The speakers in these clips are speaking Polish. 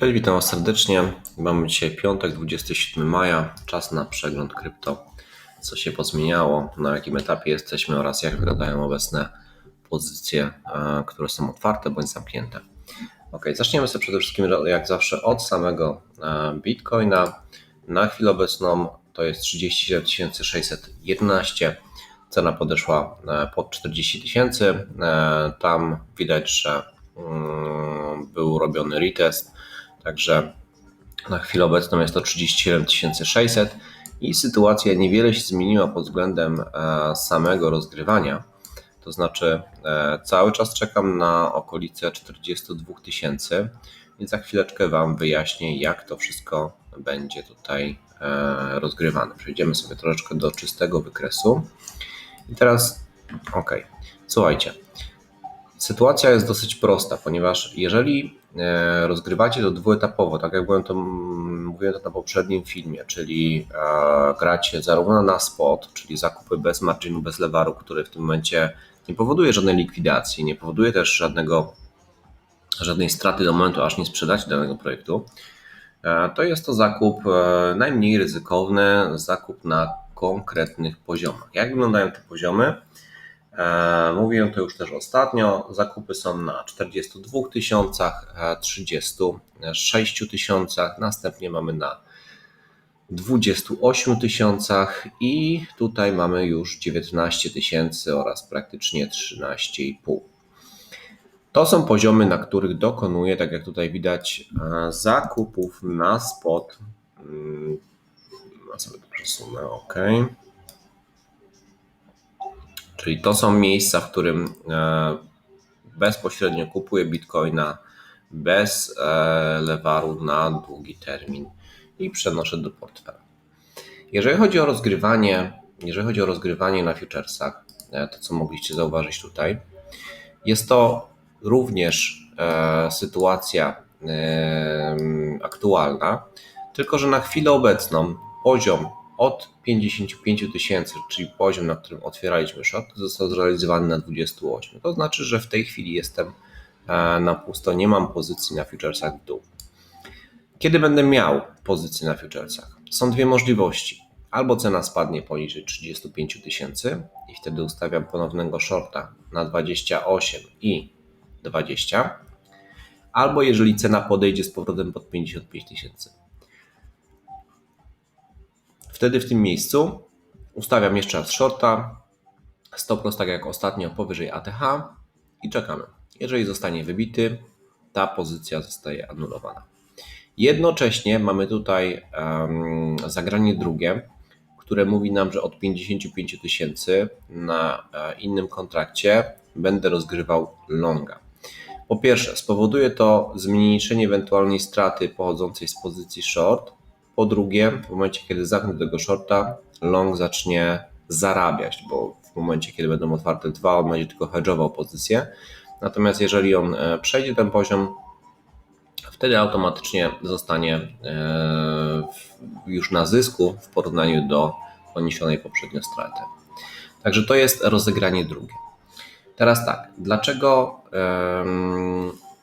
Cześć, witam Was serdecznie. Mamy dzisiaj piątek, 27 maja. Czas na przegląd krypto. Co się pozmieniało, na jakim etapie jesteśmy oraz jak wyglądają obecne pozycje, e, które są otwarte bądź zamknięte. Ok, zaczniemy sobie przede wszystkim jak zawsze od samego e, Bitcoina. Na chwilę obecną to jest 37 611. Cena podeszła e, pod 40 tysięcy. Tam widać, że mm, był robiony retest Także na chwilę obecną jest to 37 600 i sytuacja niewiele się zmieniła pod względem e, samego rozgrywania. To znaczy, e, cały czas czekam na okolice 42 tysięcy, więc za chwileczkę Wam wyjaśnię, jak to wszystko będzie tutaj e, rozgrywane. Przejdziemy sobie troszeczkę do czystego wykresu. I teraz, ok, słuchajcie. Sytuacja jest dosyć prosta, ponieważ jeżeli e, rozgrywacie to dwuetapowo, tak jak byłem to, mówiłem to na poprzednim filmie, czyli e, gracie zarówno na spot, czyli zakupy bez marginu, bez lewaru, który w tym momencie nie powoduje żadnej likwidacji, nie powoduje też żadnego, żadnej straty do momentu, aż nie sprzedacie danego projektu, e, to jest to zakup najmniej ryzykowny, zakup na konkretnych poziomach. Jak wyglądają te poziomy? E, mówiłem to już też ostatnio. Zakupy są na 42 tysiącach, 36 e, tysiącach, następnie mamy na 28 tysiącach i tutaj mamy już 19 tysięcy oraz praktycznie 13,5. To są poziomy, na których dokonuję, tak jak tutaj widać, e, zakupów na spot. Mm, na sobie to przesunę, OK. Czyli to są miejsca, w którym e, bezpośrednio kupuję bitcoina bez e, lewaru na długi termin i przenoszę do portfela. Jeżeli chodzi o rozgrywanie, jeżeli chodzi o rozgrywanie na futuresach, e, to co mogliście zauważyć tutaj, jest to również sytuacja aktualna, tylko że na chwilę obecną poziom od 55 tysięcy, czyli poziom, na którym otwieraliśmy short, został zrealizowany na 28. To znaczy, że w tej chwili jestem e, na pusto, nie mam pozycji na futuresach w dół. Kiedy będę miał pozycję na futuresach? Są dwie możliwości. Albo cena spadnie poniżej 35 tysięcy i wtedy ustawiam ponownego shorta na 28 i 20, albo jeżeli cena podejdzie z powrotem pod 55 tysięcy. Wtedy w tym miejscu ustawiam jeszcze raz shorta, stop loss tak jak ostatnio powyżej ATH i czekamy. Jeżeli zostanie wybity, ta pozycja zostaje anulowana. Jednocześnie mamy tutaj um, zagranie drugie, które mówi nam, że od 55 tysięcy na e, innym kontrakcie będę rozgrywał longa. Po pierwsze, spowoduje to zmniejszenie ewentualnej straty pochodzącej z pozycji short, po drugie, w momencie, kiedy zamknę tego shorta, long zacznie zarabiać, bo w momencie, kiedy będą otwarte dwa, on będzie tylko hedge'ował pozycję. Natomiast jeżeli on e, przejdzie ten poziom, wtedy automatycznie zostanie e, już na zysku w porównaniu do poniesionej poprzednio straty. Także to jest rozegranie drugie. Teraz tak, dlaczego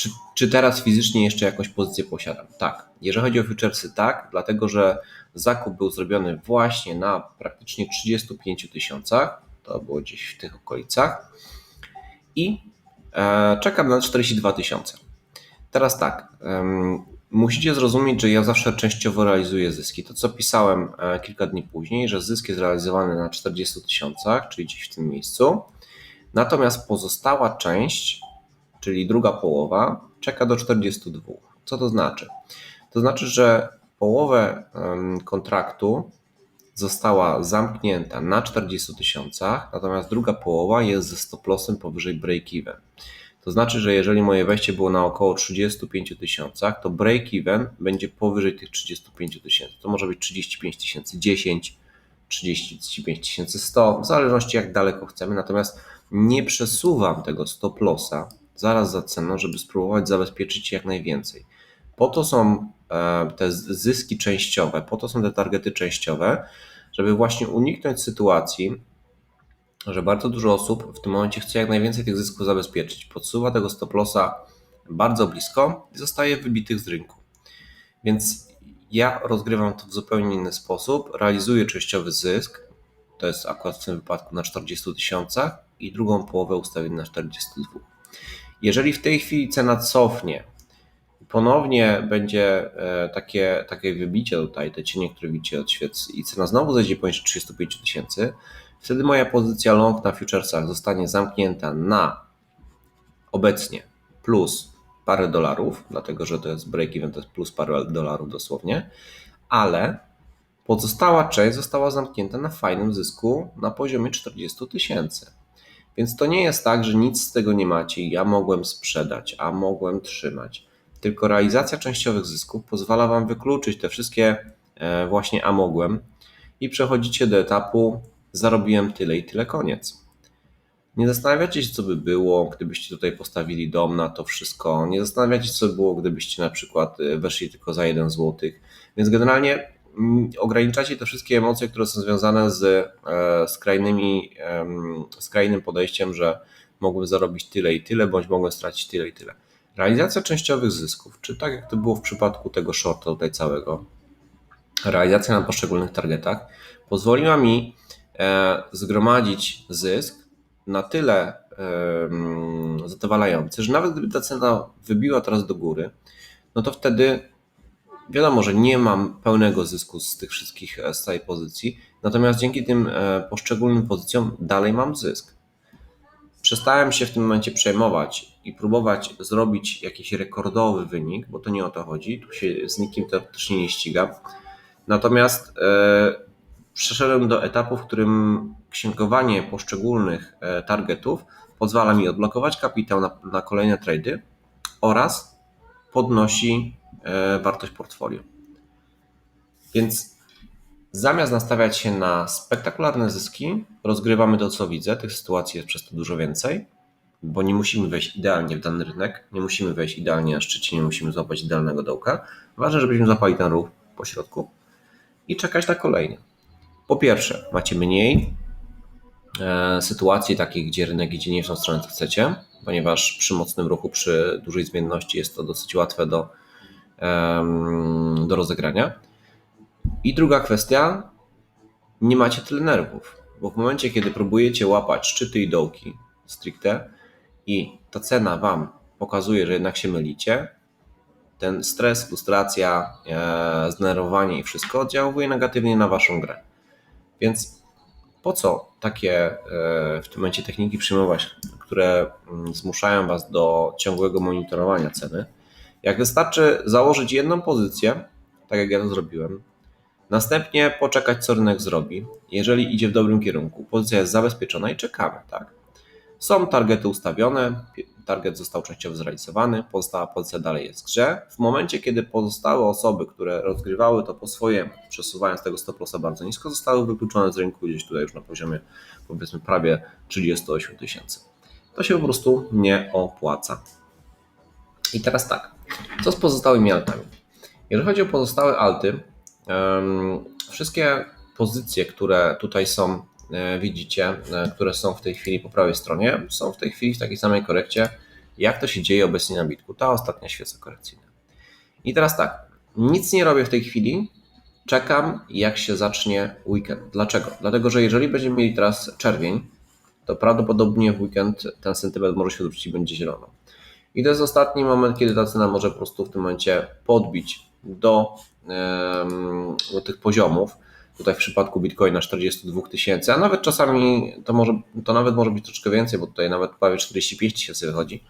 czy, czy teraz fizycznie jeszcze jakąś pozycję posiadam? Tak. Jeżeli chodzi o futuresy, tak, dlatego że zakup był zrobiony właśnie na praktycznie 35 tysiącach, to było gdzieś w tych okolicach i e, czekam na 42 tysiące. Teraz tak, musicie zrozumieć, że ja zawsze częściowo realizuję zyski. To co pisałem e, kilka dni później, że zysk jest realizowany na 40 tysiącach, czyli gdzieś w tym miejscu. Natomiast pozostała część czyli druga połowa, czeka do 42. Co to znaczy? To znaczy, że połowę kontraktu została zamknięta na 40 tysiącach, natomiast druga połowa jest ze stop lossem powyżej break-even. To znaczy, że jeżeli moje wejście było na około 35 tysiącach, to break-even będzie powyżej tych 35 tysięcy. To może być 35 tysięcy 10, 35 tysięcy 100, w zależności jak daleko chcemy. Natomiast nie przesuwam tego stop lossa zaraz za ceną, żeby spróbować zabezpieczyć jak najwięcej. Po to są e, te zyski częściowe, po to są te targety częściowe, żeby właśnie uniknąć sytuacji, że bardzo dużo osób w tym momencie chce jak najwięcej tych zysków zabezpieczyć. Podsuwa tego stop lossa bardzo blisko i zostaje wybitych z rynku. Więc ja rozgrywam to w zupełnie inny sposób. Realizuję częściowy zysk, to jest akurat w tym wypadku na 40 tysiącach i drugą połowę ustawię na 42. Jeżeli w tej chwili cena cofnie, ponownie będzie e, takie, takie wybicie tutaj, te cienie, które widzicie od świec i cena znowu zejdzie poniżej 35 tysięcy, wtedy moja pozycja long na futuresach zostanie zamknięta na obecnie plus parę dolarów, dlatego że to jest break-even, to jest plus parę dolarów dosłownie, ale pozostała część została zamknięta na fajnym zysku na poziomie 40 tysięcy. Więc to nie jest tak, że nic z tego nie macie ja mogłem sprzedać, a mogłem trzymać. Tylko realizacja częściowych zysków pozwala Wam wykluczyć te wszystkie e, właśnie a mogłem i przechodzicie do etapu zarobiłem tyle i tyle koniec. Nie zastanawiacie się, co by było, gdybyście tutaj postawili dom na to wszystko. Nie zastanawiacie się, co by było, gdybyście na przykład e, weszli tylko za 1 zł. Więc generalnie ograniczacie te wszystkie emocje, które są związane z e, skrajnymi, skrajnym podejściem, że mogłem zarobić tyle i tyle, bądź mogłem stracić tyle i tyle. Realizacja częściowych zysków, czy tak jak to było w przypadku tego shorta tutaj całego, realizacja na poszczególnych targetach, pozwoliła mi e, zgromadzić zysk na tyle zadowalający, że nawet gdyby ta cena wybiła teraz do góry, no to wtedy wiadomo, że nie mam pełnego zysku z tych wszystkich e, z pozycji, natomiast dzięki tym e, poszczególnym pozycjom dalej mam zysk. Przestałem się w tym momencie przejmować i próbować zrobić jakiś rekordowy wynik, bo to nie o to chodzi, tu się z nikim też nie ściga. Natomiast e, przeszedłem do etapu, w którym księgowanie poszczególnych e, targetów pozwala mi odblokować kapitał na, na kolejne trady oraz podnosi e, wartość portfolio. Więc zamiast nastawiać się na spektakularne zyski, rozgrywamy to, co widzę. Tych sytuacji jest przez to dużo więcej, bo nie musimy wejść idealnie w dany rynek, nie musimy wejść idealnie na szczycie, nie musimy złapać idealnego dołka. Ważne, żebyśmy złapali ten ruch po środku i czekać na kolejny. Po pierwsze, macie mniej e, sytuacji takich, gdzie rynek idzie nie w tą stronę, co chcecie, ponieważ przy mocnym ruchu, przy dużej zmienności jest to dosyć łatwe do, do rozegrania. I druga kwestia, nie macie tyle nerwów, bo w momencie, kiedy próbujecie łapać szczyty i dołki stricte i ta cena Wam pokazuje, że jednak się mylicie, ten stres, frustracja, e, zdenerwowanie i wszystko oddziałuje negatywnie na Waszą grę. Więc po co takie e, w tym momencie techniki przyjmować, które mm, zmuszają Was do ciągłego monitorowania ceny? Jak wystarczy założyć jedną pozycję, tak jak ja to zrobiłem, następnie poczekać, co rynek zrobi. Jeżeli idzie w dobrym kierunku, pozycja jest zabezpieczona i czekamy, tak? Są targety ustawione, target został częściowo zrealizowany, pozostała pozycja dalej jest w grze. W momencie, kiedy pozostałe osoby, które rozgrywały to po swojemu, przesuwając tego stop bardzo nisko, zostały wykluczone z rynku gdzieś tutaj już na poziomie powiedzmy prawie 38 tysięcy. To się po prostu nie opłaca. I teraz tak, co z pozostałymi altami? Jeżeli chodzi o pozostałe alty, wszystkie pozycje, które tutaj są widzicie, e, które są w tej chwili po prawej stronie, są w tej chwili w takiej samej korekcie, jak to się dzieje obecnie na bitku, ta ostatnia świeca korekcyjna. I teraz tak, nic nie robię w tej chwili, czekam jak się zacznie weekend. Dlaczego? Dlatego, że jeżeli będziemy mieli teraz czerwień, to prawdopodobnie w weekend ten sentyment może się odwrócić i będzie zielono. I to jest ostatni moment, kiedy ta cena może po prostu w tym momencie podbić do, do tych poziomów, Tutaj w przypadku Bitcoina 42 tysięcy, a nawet czasami to, może, to nawet może być troszkę więcej, bo tutaj nawet prawie 45 tysięcy wychodzi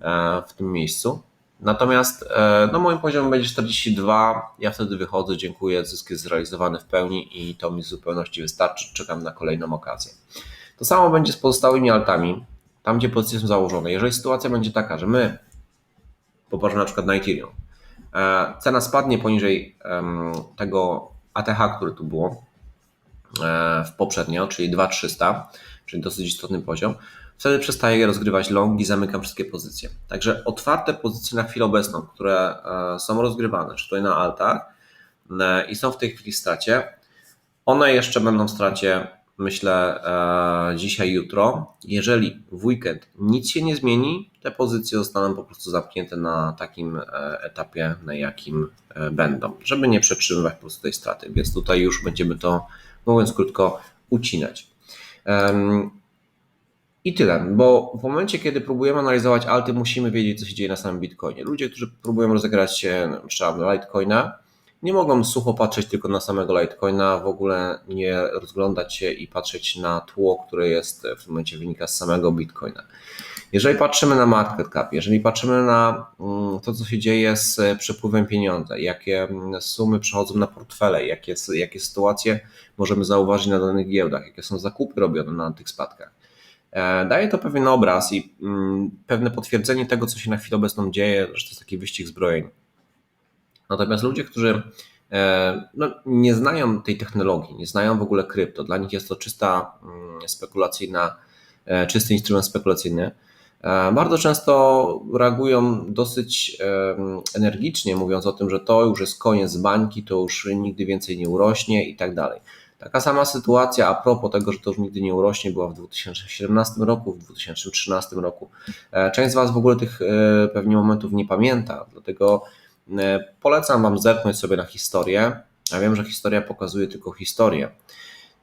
e, w tym miejscu. Natomiast e, no moim poziomem będzie 42, ja wtedy wychodzę, dziękuję, zysk jest zrealizowany w pełni i to mi w zupełności wystarczy, czekam na kolejną okazję. To samo będzie z pozostałymi altami, tam gdzie pozycje są założone. Jeżeli sytuacja będzie taka, że my, popatrzmy na przykład na Ethereum, e, cena spadnie poniżej tego ATH, które tu było e, w poprzednio, czyli 2300, czyli dosyć istotny poziom, wtedy przestaję rozgrywać long i zamykam wszystkie pozycje. Także otwarte pozycje na chwilę obecną, które e, są rozgrywane, czy tutaj na altach e, i są w tej chwili w stracie, one jeszcze będą w stracie myślę e, dzisiaj, jutro. Jeżeli w weekend nic się nie zmieni, te pozycje zostaną po prostu zamknięte na takim e, etapie, na jakim e, będą, żeby nie przetrzymywać po prostu tej straty. Więc tutaj już będziemy to, mówiąc krótko, ucinać. I tyle, bo w momencie, kiedy próbujemy analizować alty, musimy wiedzieć, co się dzieje na samym Bitcoinie. Ludzie, którzy próbują rozegrać się na Litecoina, nie mogą sucho patrzeć tylko na samego Litecoina, w ogóle nie rozglądać się i patrzeć na tło, które jest w tym momencie wynika z samego Bitcoina. Jeżeli patrzymy na market cap, jeżeli patrzymy na mm, to, co się dzieje z przepływem pieniądza, jakie sumy przechodzą na portfele, jakie, jakie sytuacje możemy zauważyć na danych giełdach, jakie są zakupy robione na tych spadkach. E, daje to pewien obraz i mm, pewne potwierdzenie tego, co się na chwilę obecną dzieje, że to jest taki wyścig zbrojeń. Natomiast ludzie, którzy e, no, nie znają tej technologii, nie znają w ogóle krypto, dla nich jest to czysta mm, spekulacyjna, e, czysty instrument spekulacyjny, e, bardzo często reagują dosyć energicznie, mówiąc o tym, że to już jest koniec bańki, to już nigdy więcej nie urośnie i tak dalej. Taka sama sytuacja a propos tego, że to już nigdy nie urośnie, była w 2017 roku, w 2013 roku. Część z Was w ogóle tych pewnie momentów nie pamięta, dlatego polecam Wam zerknąć sobie na historię. Ja wiem, że historia pokazuje tylko historię.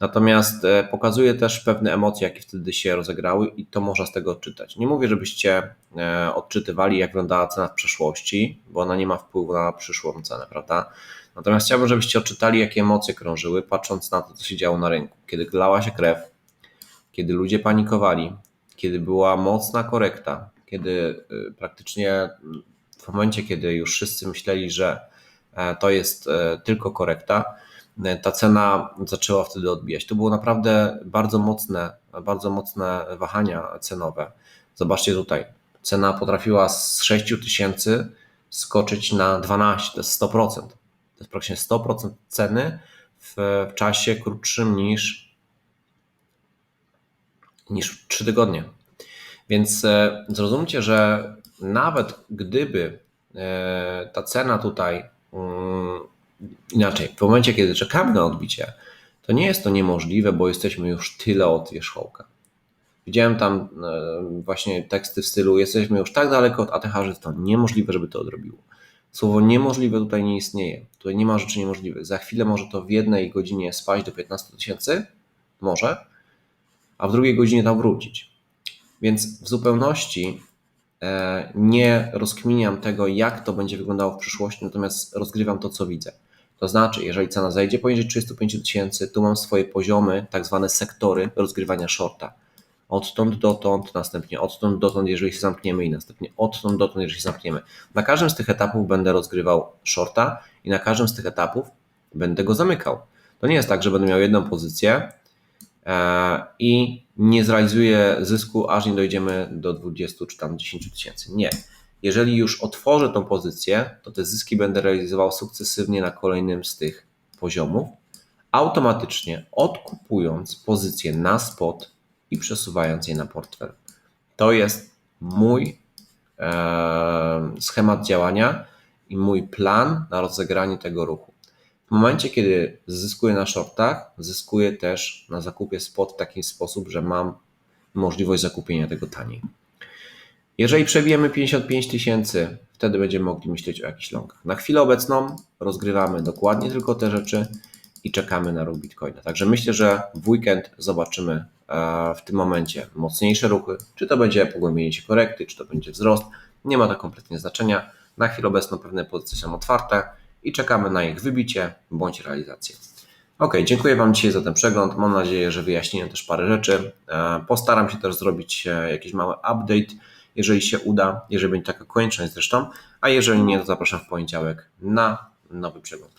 Natomiast e, pokazuje też pewne emocje, jakie wtedy się rozegrały, i to można z tego odczytać. Nie mówię, żebyście e, odczytywali, jak wyglądała cena w przeszłości, bo ona nie ma wpływu na przyszłą cenę, prawda? Natomiast chciałbym, żebyście odczytali, jakie emocje krążyły, patrząc na to, co się działo na rynku. Kiedy lała się krew, kiedy ludzie panikowali, kiedy była mocna korekta, kiedy praktycznie w momencie, kiedy już wszyscy myśleli, że e, to jest e, tylko korekta, e, ta cena zaczęła wtedy odbijać. To było naprawdę bardzo mocne, bardzo mocne wahania cenowe. Zobaczcie tutaj, cena potrafiła z 6 tysięcy skoczyć na 12, to jest 100%. To jest praktycznie 100% ceny w, w czasie krótszym niż, niż 3 tygodnie. Więc zrozumcie, że nawet gdyby e, ta cena tutaj mm, inaczej, w momencie, kiedy czekamy na odbicie, to nie jest to niemożliwe, bo jesteśmy już tyle od wierzchołka. Widziałem tam e, właśnie teksty w stylu jesteśmy już tak daleko od ATH, że to niemożliwe, żeby to odrobiło. Słowo niemożliwe tutaj nie istnieje. Tutaj nie ma rzeczy niemożliwych. Za chwilę może to w jednej godzinie spaść do 15 tysięcy, może, a w drugiej godzinie tam wrócić. Więc w zupełności nie rozkminiam tego, jak to będzie wyglądało w przyszłości, natomiast rozgrywam to, co widzę. To znaczy, jeżeli cena zajdzie poniżej 35 tysięcy, tu mam swoje poziomy, tak zwane sektory rozgrywania shorta. Odtąd dotąd, następnie odtąd dotąd, jeżeli się zamkniemy i następnie odtąd dotąd, jeżeli się zamkniemy. Na każdym z tych etapów będę rozgrywał shorta i na każdym z tych etapów będę go zamykał. To nie jest tak, że będę miał jedną pozycję, E, i nie zrealizuje zysku, aż nie dojdziemy do 20 czy tam 10 tysięcy. Nie. Jeżeli już otworzę tą pozycję, to te zyski będę realizował sukcesywnie na kolejnym z tych poziomów, automatycznie odkupując pozycję na spot i przesuwając je na portfel. To jest mój e, schemat działania i mój plan na rozegranie tego ruchu. W momencie, kiedy zyskuję na shortach, zyskuję też na zakupie spot w taki sposób, że mam możliwość zakupienia tego taniej. Jeżeli przebijemy 55 tysięcy, wtedy będziemy mogli myśleć o jakichś longach. Na chwilę obecną rozgrywamy dokładnie tylko te rzeczy i czekamy na ruch Bitcoina. Także myślę, że w weekend zobaczymy e, w tym momencie mocniejsze ruchy. Czy to będzie pogłębienie się korekty, czy to będzie wzrost. Nie ma to kompletnie znaczenia. Na chwilę obecną pewne pozycje są otwarte i czekamy na ich wybicie bądź realizację. Ok, dziękuję Wam dzisiaj za ten przegląd. Mam nadzieję, że wyjaśniłem też parę rzeczy. E, postaram się też zrobić e, jakiś mały update, jeżeli się uda, jeżeli będzie taka konieczność zresztą, a jeżeli nie, to zapraszam w poniedziałek na nowy przegląd